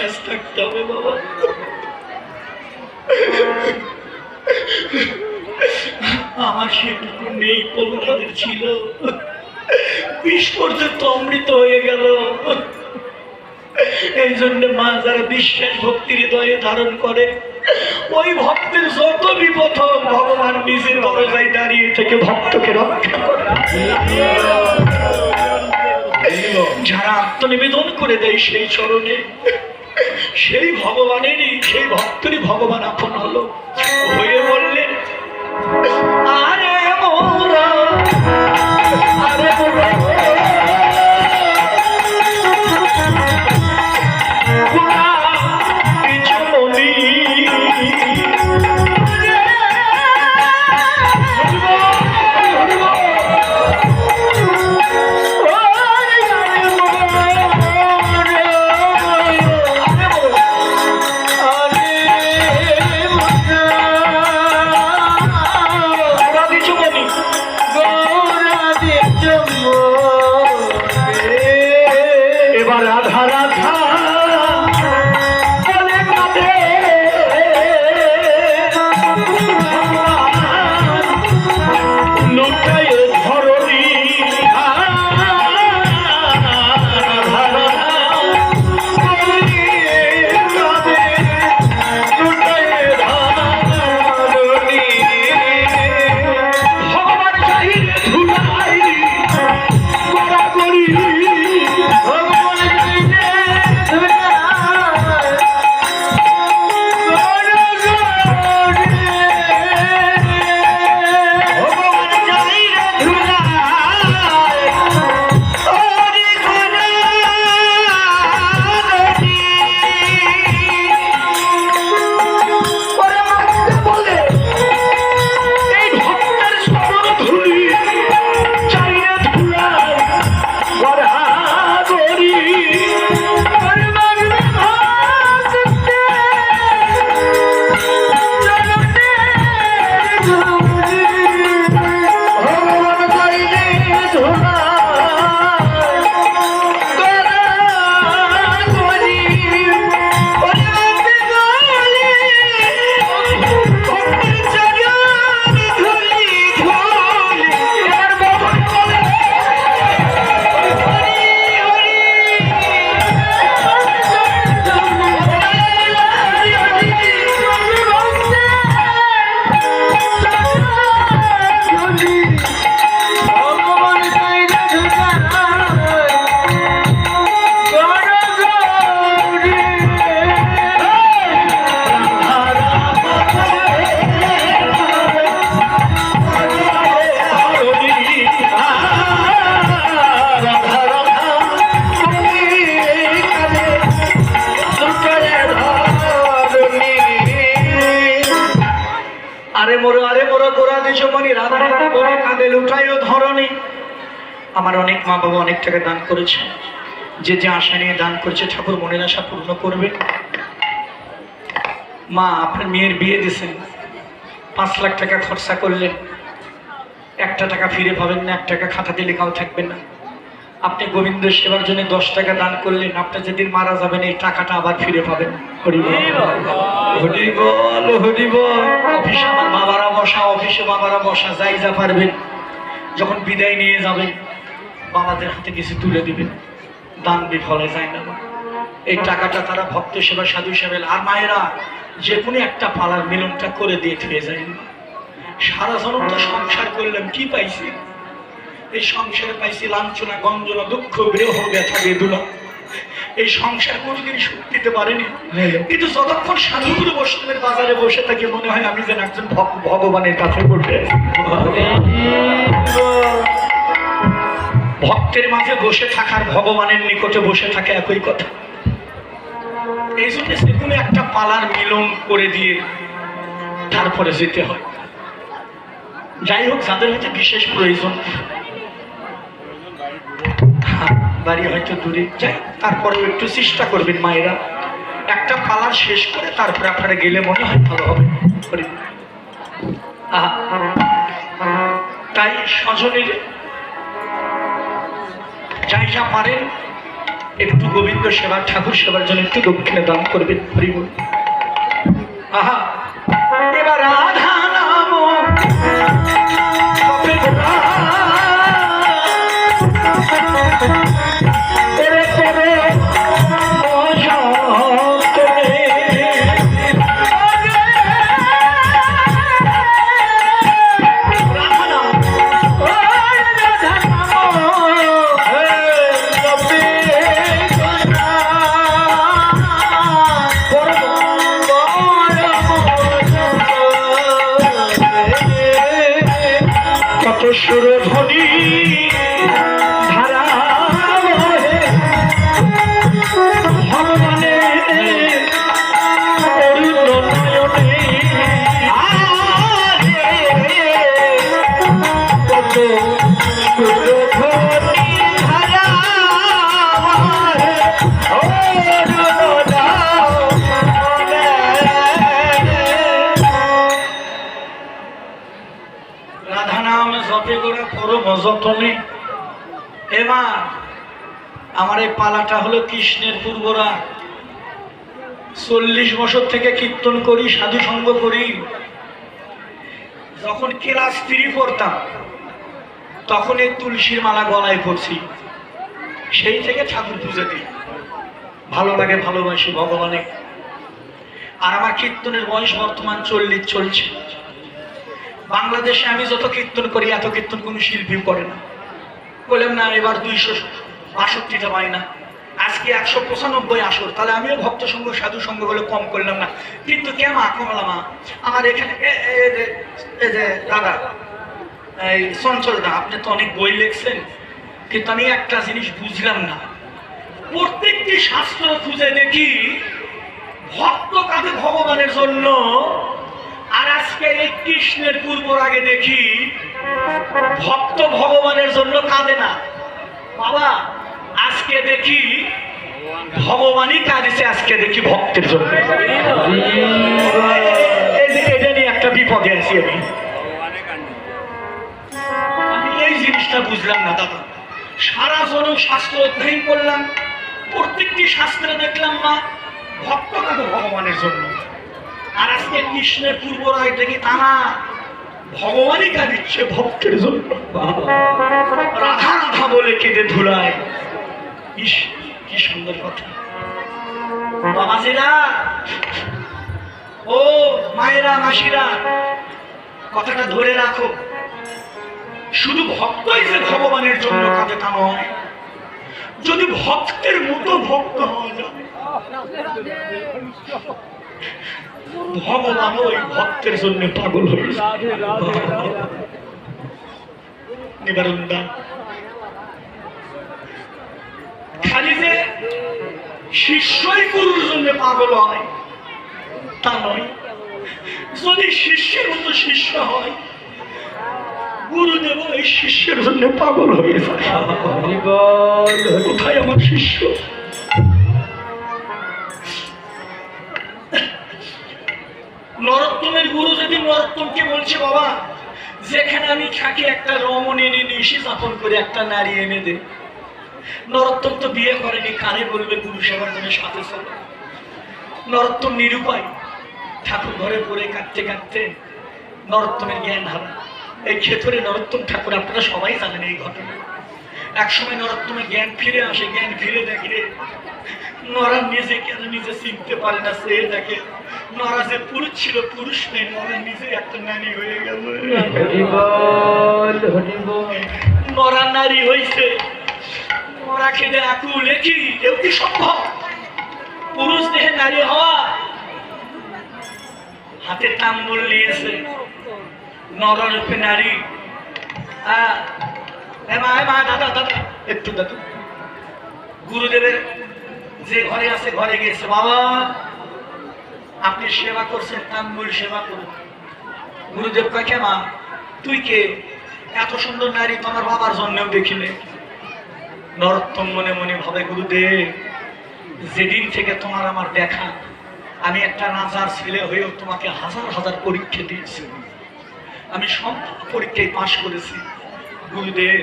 বিশ্বাস থাকতে হবে, বাবা। আমার সেটুকু নেই প্রভুতাদের ছিল। বিষ পর্যন্ত অমৃত হয়ে গেল। এই জন্য মা যারা বিশ্বাস ভক্তির হৃদয়ে ধারণ করে, ওই ভক্তের যত বিপদ হোক, ভগবান নিজের দরজায় দাঁড়িয়ে থেকে ভক্তকে রক্ষা করে। যারা আত্মনিবেদন করে দেয় সেই চরণে সেই ভগবানেরই সেই ভক্তরই ভগবান আপন হলো। হয়ে আরে মোরো আরে মোরো গোড়া দিছো মনি রাধা রাধা কাঁদে, লুটাইও ধরনি আমার অনেক মা বাবা অনেক টাকা দান করেছে। যে যে আশা নিয়ে দান করেছে, ঠাকুর মনের আশা পূর্ণ করবে। মা, আপনার মেয়ের বিয়ে দিয়েছেন। পাঁচ লাখ টাকা খরচা করলেন। একটা টাকা ফিরে পাবেন না এক টাকা খাতাতে লেখাও থাকবে না। আপনি গোবিন্দ সেবার জন্য দশ টাকা দান করলেন আপনার যেদিন মারা যাবেন এই টাকাটা আবার ফিরে পাবেন। হরি বল। বল। হরি বল অফিসে আমার বাবারা বসা অফিসে বাবারা বসা যাই যা পারবেন। যখন বিদায় নিয়ে যাবেন বাবাদের হাতে কিছু তুলে দিবেন দান বিফলে যায় না এই টাকাটা তারা ভক্ত সেবা সাধু সেবা আর মায়েরা যে কোনো একটা পালার মিলনটা করে দিয়ে থুয়ে যায় সারা জনম তো সংসার করলাম কি পাইছি? এই সংসারে পাইছি লাঞ্ছনা গঞ্জনা দুঃখ বিরহ ব্যথা বেদনা। এই সংসার কোনোদিন সুখ দিতে পারেনি। কিন্তু যতক্ষণ সাধুগুরু বৈষ্ণবের বাজারে বসে থাকি মনে হয় আমি যেন একজন ভগবানের কাছে বসে ভক্তের মাঝে বসে থাকার ভগবানের নিকটে বসে থাকে একই কথা। এই জন্য সেগুলো একটা পালার মিলন করে দিয়ে তারপরে যেতে হয়। যাই হোক যাদের হচ্ছে বিশেষ প্রয়োজন হ্যাঁ, বাড়ি হয়তো দূরে যাই। তারপরেও একটু চেষ্টা করবেন মায়েরা। একটা পালা শেষ করে তারপরে আপনারা গেলে মনে হয় ভালো হবে। তাই স্বজনের যাই যা পারেন, একটু গোবিন্দ সেবা, ঠাকুর সেবার জন্য একটু দক্ষিণে দান করবেন। হরিবল। আহা সুর ধ্বনি রাধা নাম জপে করে পরম যতনে এবার আমার এই পালাটা হলো কৃষ্ণের পূর্বরা। চল্লিশ বছর থেকে কীর্তন করি, সাধু সঙ্গ করি। যখন ক্লাস থ্রি পড়তাম, তখন এই তুলসীর মালা গলায় পড়ছি। সেই থেকে ঠাকুর পুজো দিই। ভালো লাগে, ভালোবাসি ভগবানে আর আমার কীর্তনের বয়স বর্তমান চল্লিশ চলছে বাংলাদেশে আমি যত কীর্তন করি, এত কীর্তন কোনো শিল্পী করে না। বললাম, না, এবার দুইশো বাষট্টিটা পাই না। আজকে একশো পঁচানব্বই আসর, তাহলে আমিও ভক্ত সঙ্গ সাধু সঙ্গ বলে কম করলাম না। কিন্তু কে মা, কমলা মা? আমার এখানে দাদা, এই চঞ্চল দা, আপনি তো অনেক বই লিখছেন। কিন্তু আমি একটা জিনিস বুঝলাম না। প্রত্যেকটি শাস্ত্র খুঁজে দেখি, ভক্ত কাঁদে ভগবানের জন্য আর আজকে এই কৃষ্ণের পূর্ব আগে দেখি, ভক্ত ভগবানের জন্য কাঁদে না। বাবা, আজকে দেখি, ভগবানই কাঁদিছে, আজকে দেখি ভক্তের জন্য। এটা নিয়ে একটা আমি। জিনিসটা বুঝলাম না, দাদা। সারা শাস্ত্র করলাম, প্রত্যেকটি শাস্ত্রে দেখলাম না, ভক্ত কাঁদে ভগবানের জন্য। আর আজকে কৃষ্ণের পূর্ব রায় দেখি তা না ভগবানই কাঁদিচ্ছে ভক্তের জন্য। রাধা রাধা বলে কেঁদে ধুলায়। ইস, কি সুন্দর কথা। বাবাজিরা ও মায়েরা, মাসিরা, কথাটা ধরে রাখো। শুধু ভক্তই যে ভগবানের জন্য কাঁদে তা নয়, যদি ভক্তের মতো ভক্ত হওয়া যায়। ভগবান ওই ভক্তের জন্য পাগল নিবারণ দান খালি যে শিষ্যই গুরুর জন্য পাগল হয় তা নয়। যদি শিষ্যের মতো শিষ্য হয় গুরুদেব এই শিষ্যের জন্য পাগল হয়ে যায়। কোথায় আমার শিষ্য? নরোত্তমের গুরু যদি নরোত্তমকে বলছে, বাবা, যেখানে আমি থাকি একটা রমণী এনে নিশি যাপন করে একটা নারী এনে দে। নরোত্তম তো বিয়ে করেনি কানে বলবে গুরু সেবার জন্য সাথে চলো। নরোত্তম নিরুপায়, ঠাকুর ঘরে পড়ে কাঁদতে কাঁদতে নরোত্তমের জ্ঞান হারা। এই ক্ষেত্রে নরোত্তম ঠাকুর, আপনারা সবাই জানেন এই ঘটনা। একসময় নরোত্তমের জ্ঞান ফিরে আসে, জ্ঞান ফিরে দেখে, নরা নিজে কেন নিজে চিনতে পারে না, সে দেখে নরা যে পুরুষ ছিল পুরুষ নেই নরা নিজে একটা নারী হয়ে গেল। নরা নারী হইছে নরা খেলে আকুল কি এও কি সম্ভব? পুরুষ দেহে নারী হওয়া। হাতে তাম্বুল নিয়েছে। নররূপে নারী। হ্যাঁ মা মা দাদা দাদা একটু দাদা। গুরুদেবের যে ঘরে আছে ঘরে গিয়েছে বাবা। আপনি সেবা করছেন তাম্বুল সেবা করুন। গুরুদেব কয়, কে মা, তুই কে? এত সুন্দর নারী তোমার বাবার জন্মেও দেখিলে নরোত্তম মনে মনে ভাবে, গুরুদেব, যেদিন থেকে তোমার আমার দেখা, আমি একটা রাজার ছেলে হয়েও তোমাকে হাজার হাজার পরীক্ষা দিয়েছি। আমি সব পরীক্ষায় পাশ করেছি। গুরুদেব,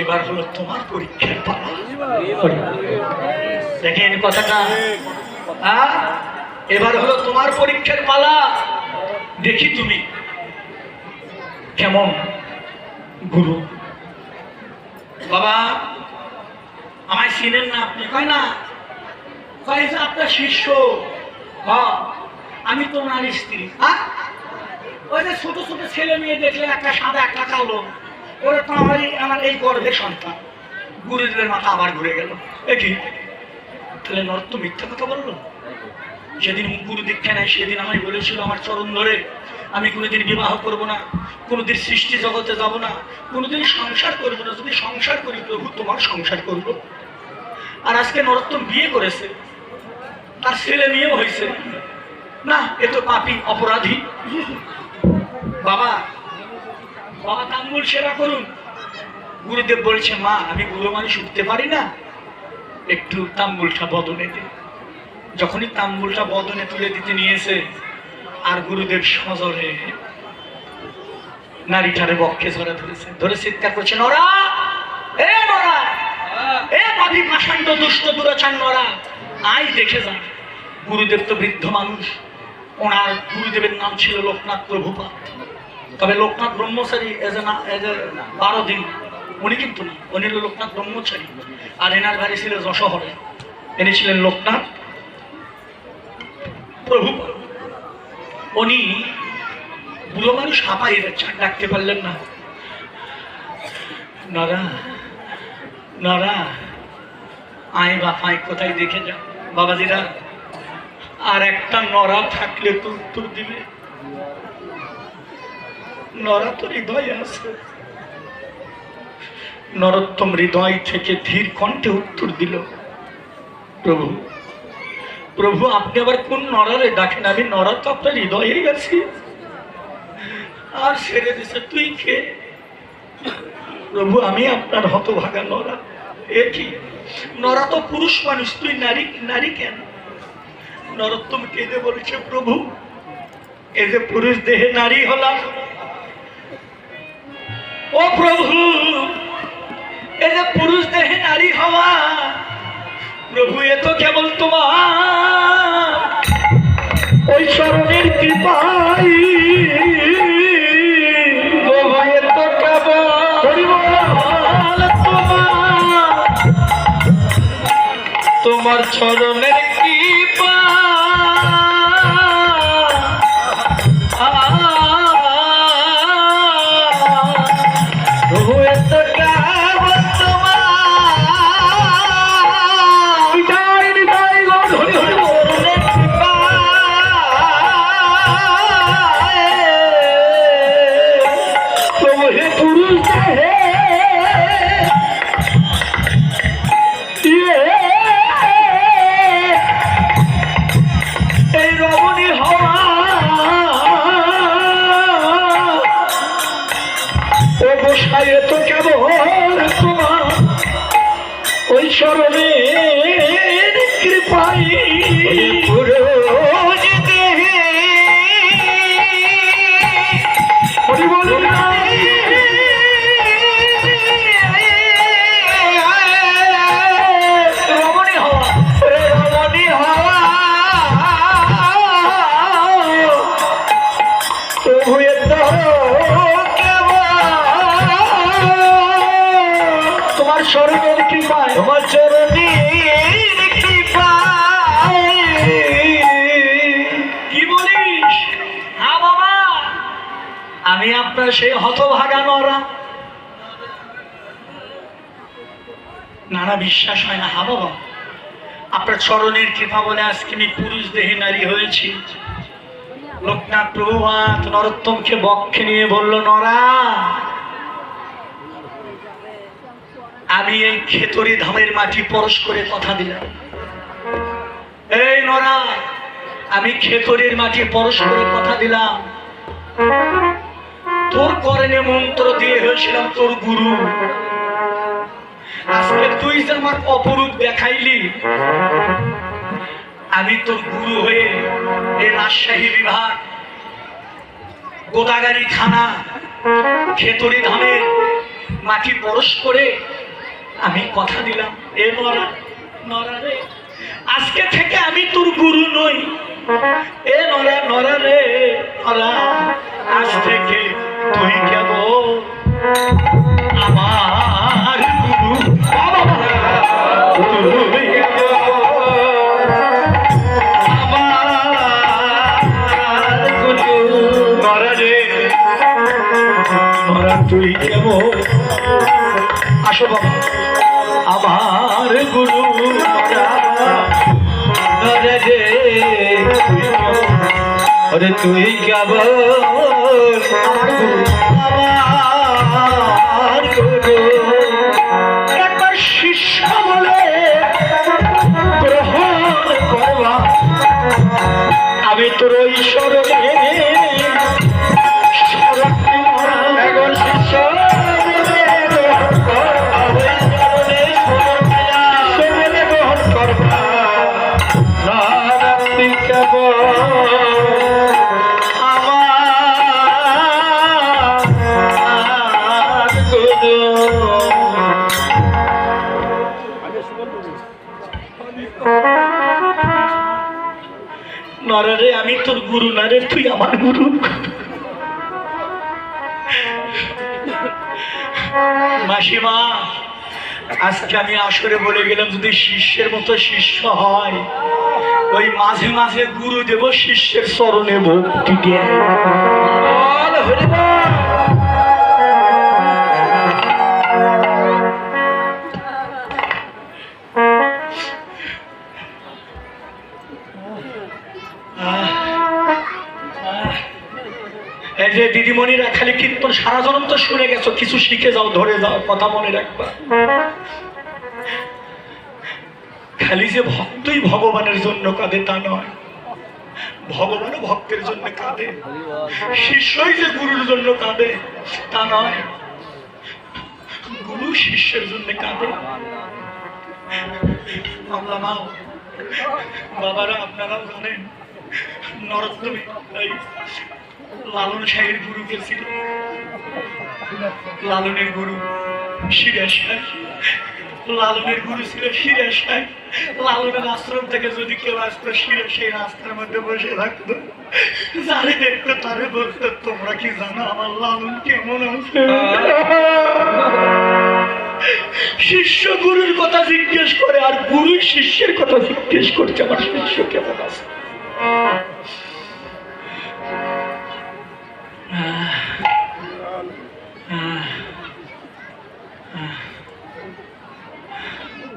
এবার হলো তোমার পরীক্ষার পালা। দেখেন কথাটা। এবার হলো তোমার পরীক্ষার পালা। দেখি তুমি কেমন গুরু। বাবা, আমায় চিনেন না আপনি, কয় না? কয় যে আপনার শিষ্য। আমি তো ওনার স্ত্রী। ওই যে ছোট ছোট ছেলে মেয়ে দেখলে একটা সাদা, একটা কালো। ওরা তো আমার এই- আমার এই গর্ভের সন্তান। গুরুদেবের মাথা আবার ঘুরে গেল। একই তাহলে নর তো মিথ্যা কথা বলল? যেদিন গুরু দীক্ষা নেয়, সেদিন আমায় বলেছিল, আমার চরণ ধরে, আমি কোনোদিন বিবাহ করব না, কোনোদিন সৃষ্টি জগতে যাব না, কোনোদিন সংসার করব না, যদি সংসার করি প্রভু, তোমার সংসার করব। আর আজকে নরোত্তম বিয়ে করেছে, তার ছেলে মেয়েও হয়েছে। না, এ তো পাপি, অপরাধী। বাবা বাবা, তাম্বুল সেবা করুন। গুরুদেব বলছে, মা, আমি গুরু মানুষ উঠতে পারি না, একটু তাম্বুলটা বদনে দে যখনই তাম্বুলটা বদনে তুলে দিতে নিয়েছে, আর গুরুদেব সজরে নারীটারে বক্ষে ধরে ধরেছে। ধরে চিৎকার করছে, নরা! এ নরা! এ দুষ্ট নরা! আই দেখে গুরুদেব তো বৃদ্ধ মানুষ। ওনার গুরুদেবের নাম ছিল লোকনাথ প্রভুপাত তবে লোকনাথ ব্রহ্মচারী এজ এ বারো দিন, উনি কিন্তু না, উনি লোকনাথ ব্রহ্মচারী। আর এনার বাড়ি ছিল যশোহরে। ইনি ছিলেন লোকনাথ প্রভু। উনি বুড়ো মানুষ হাঁপাই যাচ্ছেন ডাকতে পারলেন না। নরা নরা, আয় বাপায় কোথায় দেখে যা। বাবাজিরা, আর একটা নরা থাকলে তো উত্তর দিবে। নরা তো হৃদয় আছে। নরোত্তম হৃদয় থেকে ধীর কণ্ঠে উত্তর দিল, প্রভু প্রভু, আপনি আবার কোন নরারে ডাকেন? আমি নরা তো আপনার হৃদয়েই আছি। আর ছেড়ে দিছে, তুই কে? প্রভু, আমি আপনার হতভাগা নরা। এ কি? নরা তো পুরুষ মানুষ, তুই নারী নারী কেন? নরোত্তম কেঁদে বলছে, প্রভু, এ যে পুরুষ দেহে নারী হলাম। ও প্রভু, এ যে পুরুষ দেহে নারী হওয়া প্রভু এ তো কেবল তোমার। ওই স্মরণের কৃপাই। প্রভু এ তো কেবল তোমার। তোমার ওই স্মরণের আমি আপনার সেই হতভাগা নরা। নানা বিশ্বাস হয় না হা বাবা। আপনার চরণের কৃপা বলে আজকে আমি পুরুষ দেহে নারী হয়েছি। লোকনাথ প্রভুপাত নরোত্তমকে বক্ষে নিয়ে বলল, নরা, আমি এই খেতরি ধামের মাটি পরশ করে কথা দিলাম। এই নরা, আমি খেতরির মাটি পরশ করে কথা দিলাম। তোর করণে মন্ত্র দিয়ে হয়েছিলাম তোর গুরু। আজকে তুই যে আমার অপরূপ দেখাইলি, আমি তোর গুরু হয়ে এই রাজশাহী বিভাগ গোদাগাড়ি থানা, খেতরি ধামের মাটি পরশ করে আমি কথা দিলাম, এ নরা নরা রে, আজকে থেকে আমি তোর গুরু নই। এ নরা নরা রে, নরা, আজ থেকে তুই কেবল আমার গুরু। নরা তুই কেবল আসো বাবা আমার গুরু। ওরে তুই কেবল আমার গুরু শিষ্য নরে আমি তোর গুরু না রে, তুই আমার গুরু। মাসিমা, আজকে আমি আসরে বলে গেলাম, যদি শিষ্যের মতো শিষ্য হয়, ওই মাঝে মাঝে গুরু দেব, শিষ্যের চরণে ভক্তি দিয়ে। যে দিদিমণিরা খালি কীর্তন, সারা জনম তো শুনে গেছো, কিছু শিখে যাও, ধরে যাও, কথা মনে রাখবা। খালি যে ভক্তই ভগবানের জন্য কাঁদে তা নয়, ভগবানও ভক্তের জন্য কাঁদে। শিষ্যই যে গুরুর জন্য কাঁদে, তা নয়, গুরু শিষ্যের জন্য কাঁদে। আমরা মাও বাবারা, আপনারাও জানেন নরোত্তমী লালন শাহের গুরু কে ছিল লালনের গুরু শিরা লালনের গুরু ছিল শিরা লালনের আশ্রম থেকে যদি কেউ আসতো, শিরা সেই রাস্তার মধ্যে বসে থাকতো। যারে দেখতো তারে বলতো, তোমরা কি জানো আমার লালন কেমন আছে? শিষ্য গুরুর কথা জিজ্ঞেস করে, আর গুরু শিষ্যের কথা জিজ্ঞেস করছে আমার শিষ্য কেমন আছে?